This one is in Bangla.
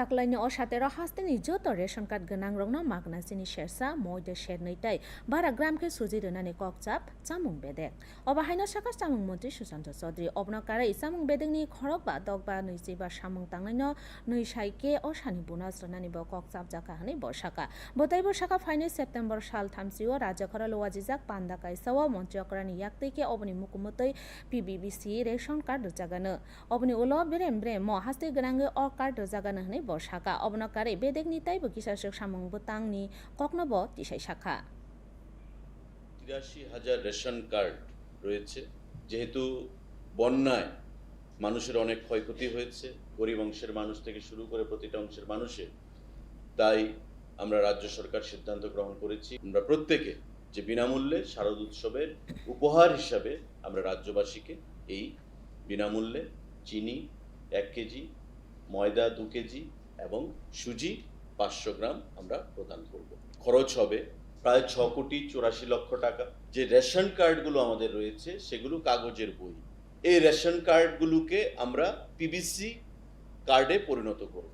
taklaini o satero hasteni joto ration card ganang rongno magna sini shersa moide sher tai bara gram ke suji donani kokchap chamung bedek oba haino saka chamung chamung bedek ni khorok ba dog ba nuisi ba samung tangnaino nui saike o sani bonus ronani bo kokchap jaka hani bo saka botai bo saka faine september sal thamsio raja khara lowajijak panda kaisao মন্ত্রী অকরানি ইয়াকতেকে অবনি মুকুমতই পিবিবিসি রেশন কার্ড জাগানো অবনি উলো ব্রেম ব্রেম হাস্তে গনাঙ্গে অ কার্ড জাগানো হনে বসাকা অবনকারে বেদেক নিতাই বকিসাসক সামং বতাংনি ককনব তিসাই শাখা। তিরাশি হাজার রেশন কার্ড রয়েছে। যেহেতু বন্যায় মানুষের অনেক ক্ষয়ক্ষতি হয়েছে, গরিব অংশের মানুষ থেকে শুরু করে প্রতিটা অংশের মানুষের তাই আমরা রাজ্য সরকার সিদ্ধান্ত গ্রহণ করেছি। আমরা প্রত্যেকে যে বিনামূল্যে শারদ উৎসবের উপহার হিসাবে আমরা রাজ্যবাসীকে এই বিনামূল্যে চিনি এক কেজি, ময়দা দু কেজি এবং সুজি পাঁচশো গ্রাম আমরা প্রদান করব। খরচ হবে প্রায় ছ কোটি চুরাশি লক্ষ টাকা। যে রেশন কার্ডগুলো আমাদের রয়েছে, সেগুলো কাগজের বই। এই রেশন কার্ডগুলোকে আমরা পিবিসি কার্ডে পরিণত করব।